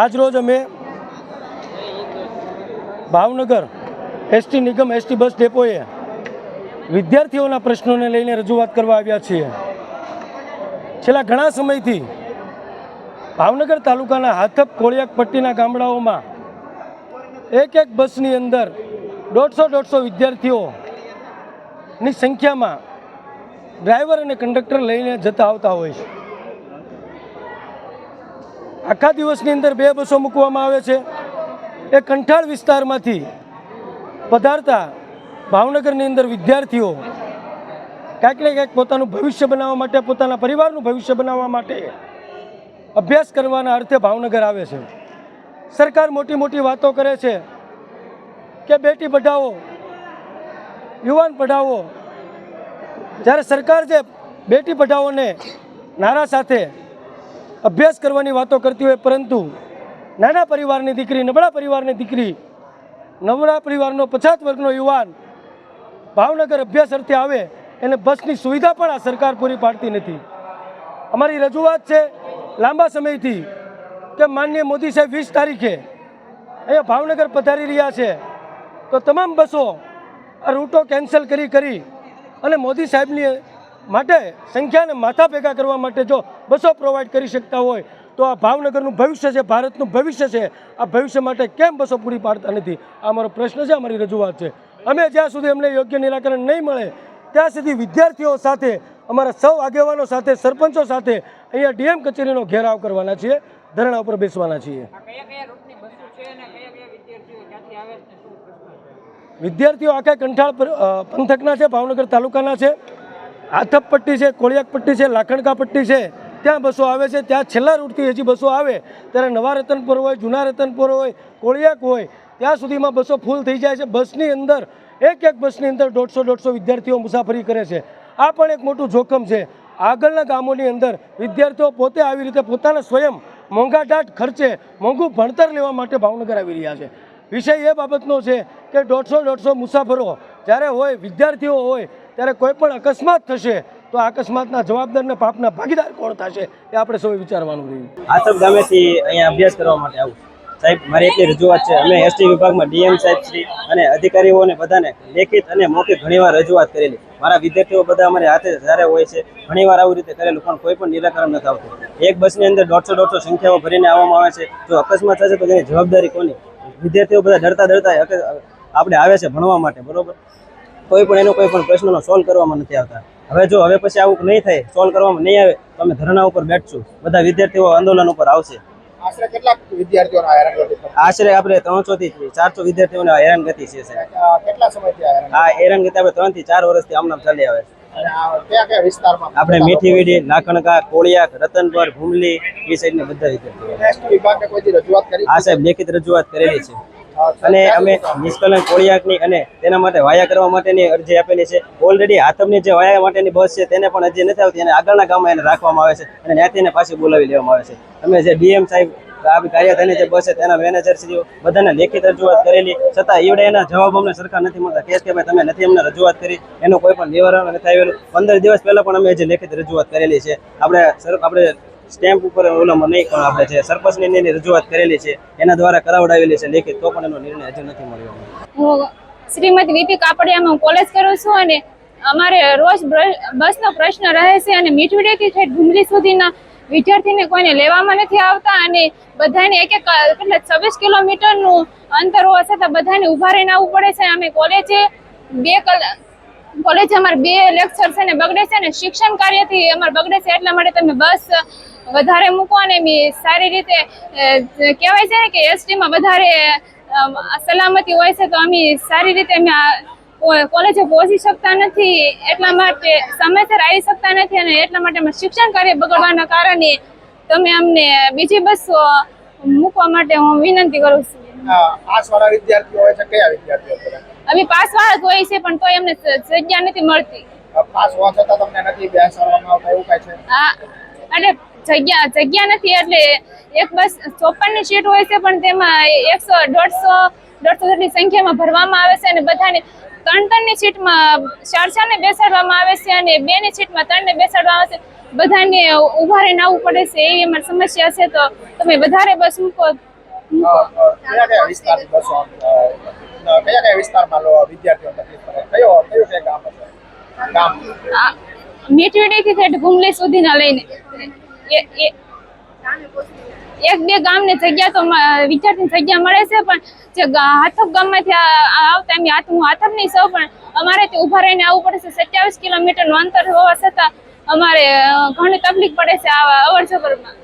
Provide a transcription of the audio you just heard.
આજ રોજ અમે ભાવનગર એસટી નિગમ એસટી બસ ડેપોએ વિદ્યાર્થીઓના પ્રશ્નોને લઈને રજૂઆત કરવા આવ્યા છીએ. છેલ્લા ઘણા સમયથી ભાવનગર તાલુકાના હાથપ કોળિયાક પટ્ટીના ગામડાઓમાં એક એક બસની અંદર દોઢસો દોઢસો વિદ્યાર્થીઓની સંખ્યામાં ડ્રાઈવર અને કંડક્ટર લઈને જતા આવતા હોય છે. આખા દિવસની અંદર બે બસો મૂકવામાં આવે છે. એ કંઠાળ વિસ્તારમાંથી પધારતા ભાવનગરની અંદર વિદ્યાર્થીઓ કાંઈક ને કાંઈક પોતાનું ભવિષ્ય બનાવવા માટે, પોતાના પરિવારનું ભવિષ્ય બનાવવા માટે અભ્યાસ કરવાના અર્થે ભાવનગર આવે છે. સરકાર મોટી મોટી વાતો કરે છે કે બેટી પઢાવો, યુવાન પઢાવો. જ્યારે સરકાર જે બેટી પઢાઓને નારા સાથે અભ્યાસ કરવાની વાતો કરતી હોય, પરંતુ નાના પરિવારની દીકરી, નબળા પરિવારની દીકરી, નબળા પરિવારનો પછાત વર્ગનો યુવાન ભાવનગર અભ્યાસ અર્થે આવે, એને બસની સુવિધા પણ આ સરકાર પૂરી પાડતી નથી. અમારી રજૂઆત છે લાંબા સમયથી કે માનનીય મોદી સાહેબ વીસ તારીખે અહીંયા ભાવનગર પધારી રહ્યા છે. તો તમામ બસો આ રૂટો કેન્સલ કરી કરી અને મોદી સાહેબની માટે સંખ્યાને માથા ભેગા કરવા માટે જો બસો પ્રોવાઈડ કરી શકતા હોય તો આ ભાવનગરનું ભવિષ્ય છે ભારતનું ભવિષ્ય છે. આ ભવિષ્ય માટે કેમ બસો પૂરી પાડતા નથી? આ અમારો પ્રશ્ન છે અમારી રજૂઆત છે. અમે જ્યાં સુધી અમને યોગ્ય નિરાકરણ નહીં મળે ત્યાં સુધી વિદ્યાર્થીઓ સાથે અમારા સૌ આગેવાનો સાથે સરપંચો સાથે અહીંયા ડીએમ કચેરીનો ઘેરાવ કરવાના છીએ ધરણા ઉપર બેસવાના છીએ. વિદ્યાર્થીઓ આખા કંઠાળ પંથકના છે ભાવનગર તાલુકાના છે? આથપ પટ્ટી છે કોળિયાક પટ્ટી છે લાખણકા પટ્ટી છે, ત્યાં બસો આવે છે, ત્યાં છેલ્લા રૂટથી હજી બસો આવે. ત્યારે નવા રતનપુર હોય, જૂના રતનપુર હોય, કોળિયાક હોય, ત્યાં સુધીમાં બસો ફૂલ થઈ જાય છે. બસની અંદર, એક એક બસની અંદર દોઢસો દોઢસો વિદ્યાર્થીઓ મુસાફરી કરે છે. આ પણ એક મોટું જોખમ છે. આગળના ગામોની અંદર વિદ્યાર્થીઓ પોતે આવી રીતે પોતાના સ્વયં મોંઘાટાટ ખર્ચે મોંઘું ભણતર લેવા માટે ભાવનગર આવી રહ્યા છે. વિષય એ બાબતનો છે કે દોઢસો દોઢસો મુસાફરો જ્યારે હોય, વિદ્યાર્થીઓ હોય ત્યારે કોઈ પણ અકસ્માત થશે, તો અકસ્માતના જવાબદાર ને પાપના ભાગીદાર કોણ થશે એ આપણે સૌ વિચારવાનું રહ્યું. આસફ ગામેથી અહીંયા અભ્યાસ કરવા માટે આવું. સાહેબ, મારી એટલી રજૂઆત છે. અમે એસટી વિભાગમાં ડીએમ સાહેબ શ્રી અને અધિકારીઓને બધાને લેખિત અને મૌખિક ઘણીવાર રજૂઆત કરેલી. મારા વિદ્યાર્થીઓ બધા અમારી હાથે જ્યારે હોય છે, ઘણીવાર આવી રીતે કરેલું પણ કોઈ પણ નિરાકરણ નથી આવતું. એક બસની અંદર દોઢસો દોઢસો સંખ્યાઓ ભરીને આવવામાં આવે છે. જો અકસ્માત થશે તો તેની જવાબદારી કોની? વિદ્યાર્થીઓ બધા ડરતા ડરતા આપણે આવે છે ભણવા માટે, બરોબર? કોઈ પણ એનો કોઈ પણ પ્રશ્નનો સોલ્વ કરવામાં નથી આવતા. હવે જો હવે પછી આવું નહીં થાય સોલ્વ કરવામાં નહીં આવે તો અમે ધરણા ઉપર બેઠશું. બધા વિદ્યાર્થીઓ આંદોલન ઉપર આવશે. આશરે વિદ્યાર્થીઓનો આપણે ત્રણસો થી ચારસો વિદ્યાર્થીઓને હેરાનગતિ છે સાહેબ. અ, કેટલા સમયથી આ હેરાનગતિ? આ આપણે ત્રણથી ચાર વર્ષથી આમનામ ચાલી આવે છે. આપણે મીઠી વીડી લાખણકા કોળિયાક રતનપર ભૂમલી એ સાઈડ બધા વિદ્યાર્થીઓ. આ સાહેબ લેખિત રજૂઆત કરેલી છે. અને અમે નિષ્કલન કોળિયાકની અને તેના માટે વાયા કરવા માટેની અરજી આપેલી છે. ઓલરેડી હાથમની જે વાયા માટેની બસ છે તેને પણ અરજી નથી આવતી અને આગળના ગામમાં એને રાખવામાં આવે છે અને ત્યાંથી પાછી બોલાવી લેવામાં આવે છે. અમે જે ડીએમ સાહેબ કાર્યધાની જે બસ છે તેના મેનેજર શ્રીઓ બધાને લેખિત રજૂઆત કરેલી. છતાં એવડે જવાબ અમને સરકાર નથી મળતા. કેસ કે તમે નથી અમને રજૂઆત કરી. એનું કોઈ પણ નિવારણ નથી પંદર દિવસ પહેલા પણ અમે જે લેખિત રજૂઆત કરેલી છે. આપણે આપણે સ્ટેમ્પ ઉપર ઓલામાં નહીં પણ આપણે જે સરપંચની એની રજૂઆત કરેલી છે, એના દ્વારા કરાવડાવેલી છે, લેખિત તો પણ એનો નિર્ણય હજુ નથી મળ્યો. હું શ્રીમતી વીપી કાપડિયામાં હું કોલેજ કરું છું અને અમારે રોજ બસનો પ્રશ્ન રહે છે અને મીઠવડીથી છે ડુંગળી સુધીના વિદ્યાર્થીને કોઈને લેવામાં નથી આવતા અને બધાને એક એક એટલે છવ્વીસ કિલોમીટરનું અંતર હોવા છતાં બધાને ઊભા રહીને આવવું પડે છે. અમે કોલેજે બે કલાક કોલેજ અમારે બે લેક્ચર છે ને બગડે છે ને શિક્ષણ કાર્યથી અમારે બગડે છે, એટલા માટે તમે બસ વધારે મૂકો અને બી સારી રીતે કહેવાય છે ને કે એસટીમાં વધારે સલામતી હોય છે તો અમે સારી રીતે અમે કોલેજે પહોંચી શકતા નથી એટલા માટે સમયસર આવી શકતા નથી અને એટલા માટે અમે શિક્ષણ કાર્ય બગડવાના કારણે તમે અમને બીજી બસો મૂકવા માટે હું વિનંતી કરું છું. પાસવાળા વિદ્યાર્થીઓ હોય છે કયા વિદ્યાર્થીઓ અમે પાસવાળા જ હોય છે પણ તોય અમને જગ્યા નથી મળતી. પાસ હોવા છતાં તમને નથી બેસાડવામાં એવું કાંઈ છે? એટલે જગ્યા જગ્યા નથી એટલે એક બસ ચોપનની સીટ હોય છે પણ તેમાં એકસો દોઢસો દોઢસો જેટલી સંખ્યામાં ભરવામાં આવે છે અને બધાને ત્રણ ત્રણની સીટમાં ચાર ચારને બેસાડવામાં આવે છે અને બેની સીટમાં ત્રણને બેસાડવામાં આવે છે. બધાને ઊભા રહીને આવવું પડે છે એવી અમારી સમસ્યા છે. તો તમે વધારે બસ મૂકો. વિસ્તારમાં લો વિદ્યાર્થીઓ તકલીફ પડે કયો કયું ગામ ગામ. મીઠવીડીથી ઠેઠ ભૂમલી સુધીના લઈને એક બે ગામને જગ્યા તો મ- જગ્યા મળે છે, પણ જે હાથક ગામમાંથી આવતા એમ હાથ હું નહીં સૌ પણ અમારે તે ઊભા રહીને આવવું પડે છે. સત્યાવીસ કિલોમીટરનું અંતર હોવા છતાં અમારે ઘણી તકલીફ પડે છે આવા અવર જવરમાં